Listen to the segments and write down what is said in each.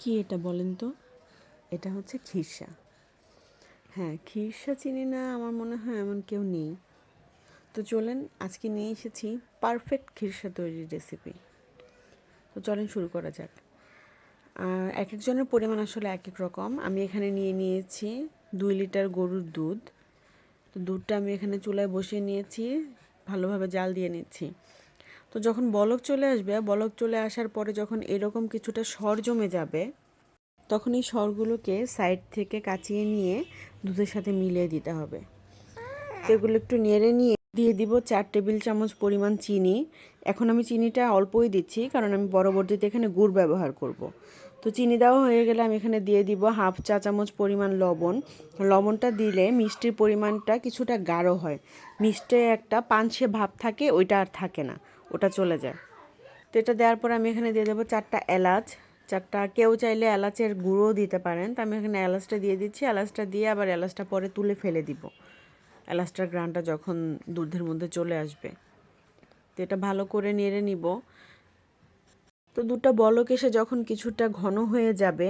কি এটা বলেন তো? এটা হচ্ছে খিরসা। হ্যাঁ খিরসা চিনি না, আমার মনে হয় এমন কেউ নেই। তো চলেন, আজকে নিয়ে এসেছি পারফেক্ট খিরসা তৈরির রেসিপি তো চলেন, শুরু করা যাক। এক একজনের পরিমাণ আসলে এক এক রকম। আমি এখানে নিয়ে নিয়েছি দুই লিটার গরুর দুধ। তো দুধটা আমি এখানে চুলায় বসিয়ে নিয়েছি, ভালোভাবে জাল দিয়ে নিচ্ছি। তো যখন বলক চলে আসবে, বলক চলে আসার পরে যখন এরকম কিছুটা সর জমে যাবে, তখন এই সরগুলোকে সাইড থেকে কাচিয়ে নিয়ে দুধের সাথে মিলিয়ে দিতে হবে। তো এগুলো একটু নেড়ে নিয়ে দিয়ে দিব চার টেবিল চামচ পরিমাণ চিনি। এখন আমি চিনিটা অল্পই দিচ্ছি, কারণ আমি পরবর্তীতে এখানে গুড় ব্যবহার করব। তো চিনি দেওয়া হয়ে গেলে আমি এখানে দিয়ে দিব হাফ চা চামচ পরিমাণ লবণ। লবণটা দিলে মিষ্টির পরিমাণটা কিছুটা গাঢ় হয়। মিষ্টি একটা পাঞ্চে ভাব থাকে, ওইটা আর থাকে না। ওটা চলে যায়। তো এটা দেওয়ার পর আমি এখানে দিয়ে দেবো চারটা এলাচ। চারটা, কেউ চাইলে এলাচের গুঁড়োও দিতে পারেন। তো আমি এখানে এলাচটা দিয়ে দিচ্ছি। এলাচটা দিয়ে আবার এলাচটা পরে তুলে ফেলে দিব। এলাচটার গ্রানটা যখন দুধের মধ্যে চলে আসবে। তো এটা ভালো করে নেড়ে নিব। তো দুধটা বলক এসে যখন কিছুটা ঘন হয়ে যাবে,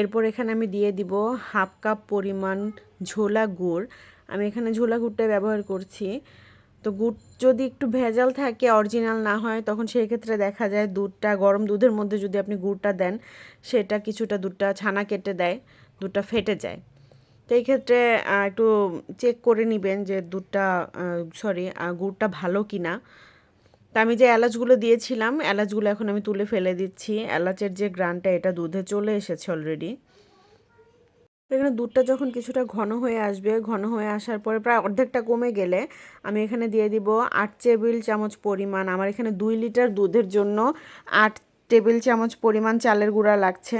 এরপর এখানে আমি দিয়ে দিব হাফ কাপ পরিমাণ ঝোলা গুড়। আমি এখানে ঝোলা গুড়টা ব্যবহার করছি। তো গুড় যদি একটু ভেজাল থাকে, অরিজিনাল না হয়, তখন সেই ক্ষেত্রে দেখা যায় দুধটা, গরম দুধের মধ্যে যদি আপনি গুড়টা দেন, সেটা কিছুটা দুধটা ছানা কেটে দেয়, দুধটা ফেটে যায়। তো এই ক্ষেত্রে একটু চেক করে নেবেন যে দুধটা সরি গুড়টা ভালো কি না তা আমি যে এলাচগুলো দিয়েছিলাম, এলাচগুলো এখন আমি তুলে ফেলে দিচ্ছি। এলাচের যে গ্রানটা, এটা দুধে চলে এসেছে অলরেডি এখানে দুধটা যখন কিছুটা ঘন হয়ে আসবে, ঘন হয়ে আসার পরে প্রায় অর্ধেকটা কমে গেলে আমি এখানে দিয়ে দিব আট টেবিল চামচ পরিমাণ। আমার এখানে দুই লিটার দুধের জন্য আট টেবিল চামচ পরিমাণ চালের গুঁড়া লাগছে।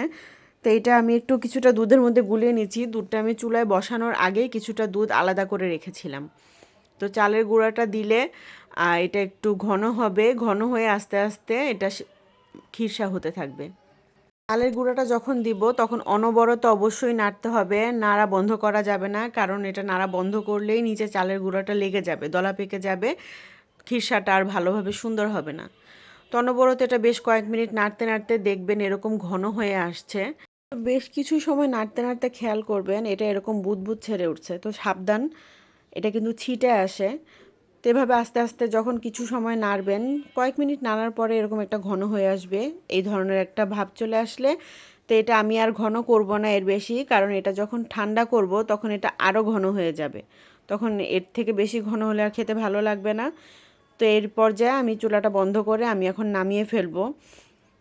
তো এইটা আমি একটু কিছুটা দুধের মধ্যে গুলিয়ে নিচ্ছি। দুধটা আমি চুলায় বসানোর আগেই কিছুটা দুধ আলাদা করে রেখেছিলাম। তো চালের গুঁড়াটা দিলে এটা একটু ঘন হবে। ঘন হয়ে আস্তে আস্তে এটা খিরসা হতে থাকবে। চালের গুঁড়াটা যখন দিব, তখন অনবরত অবশ্যই নাড়তে হবে। নাড়া বন্ধ করা যাবে না, কারণ এটা নাড়া বন্ধ করলেই নিচে চালের গুঁড়াটা লেগে যাবে, দলা পেকে যাবে খিরসাটা আর ভালোভাবে সুন্দর হবে না। তো অনবরত এটা বেশ কয়েক মিনিট নাড়তে নাড়তে দেখবেন এরকম ঘন হয়ে আসছে। বেশ কিছু সময় নাড়তে নাড়তে খেয়াল করবেন, এটা এরকম বুদবুদ ছেড়ে উঠছে। তো সাবধান, এটা কিন্তু ছিটে আসে। তো এভাবে আস্তে আস্তে যখন কিছু সময় নাড়বেন, কয়েক মিনিট নাড়ার পরে এরকম একটা ঘন হয়ে আসবে, এই ধরনের একটা ভাব চলে আসলে। তো এটা আমি আর ঘন করব না এর বেশি, কারণ এটা যখন ঠান্ডা করব তখন এটা আরও ঘন হয়ে যাবে। তখন এর থেকে বেশি ঘন হলে আর খেতে ভালো লাগবে না। তো এর পর্যায়ে আমি চুলাটা বন্ধ করে আমি এখন নামিয়ে ফেলব।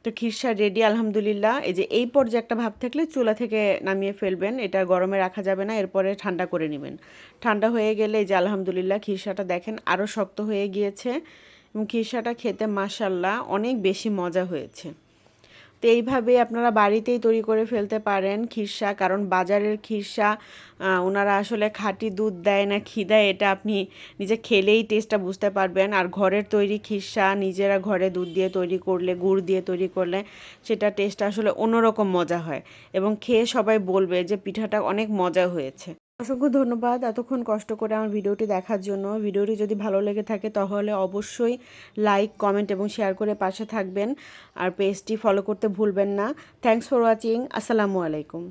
তো খিরসা রেডি, আলহামদুলিল্লাহ। এই যে এই পর্যায়ে একটা ভাব থাকলে চুলা থেকে নামিয়ে ফেলবেন। এটা গরমে রাখা যাবে না, এরপরে ঠান্ডা করে নেবেন। ঠান্ডা হয়ে গেলে এই যে আলহামদুলিল্লাহ খিরসাটা দেখেন আরও শক্ত হয়ে গিয়েছে। এবং খিরসাটা খেতে মাসাল্লাহ অনেক বেশি মজা হয়েছে। তো এইভাবে আপনারা বাড়িতেই তৈরি করে ফেলতে পারেন খিরসা, কারণ বাজারের খিরসা ওনারা আসলে খাঁটি দুধ দেয় না, ঘি দেয়, এটা আপনি নিজে খেলেই টেস্টটা বুঝতে পারবেন। আর ঘরের তৈরি খিরসা, নিজেরা ঘরে দুধ দিয়ে তৈরি করলে, গুড় দিয়ে তৈরি করলে, সেটা টেস্টটা আসলে অন্যরকম মজা হয়। এবং খেয়ে সবাই বলবে যে পিঠাটা অনেক মজা হয়েছে। অসংখ্য ধন্যবাদ এতক্ষণ কষ্ট করে আমার ভিডিওটি দেখার জন্য। ভিডিওটি যদি ভালো লেগে থাকে তাহলে অবশ্যই লাইক, কমেন্ট এবং শেয়ার করে পাশে থাকবেন। আর পেজটি ফলো করতে ভুলবেন না। থ্যাংকস ফর ওয়াচিং আসসালামু আলাইকুম।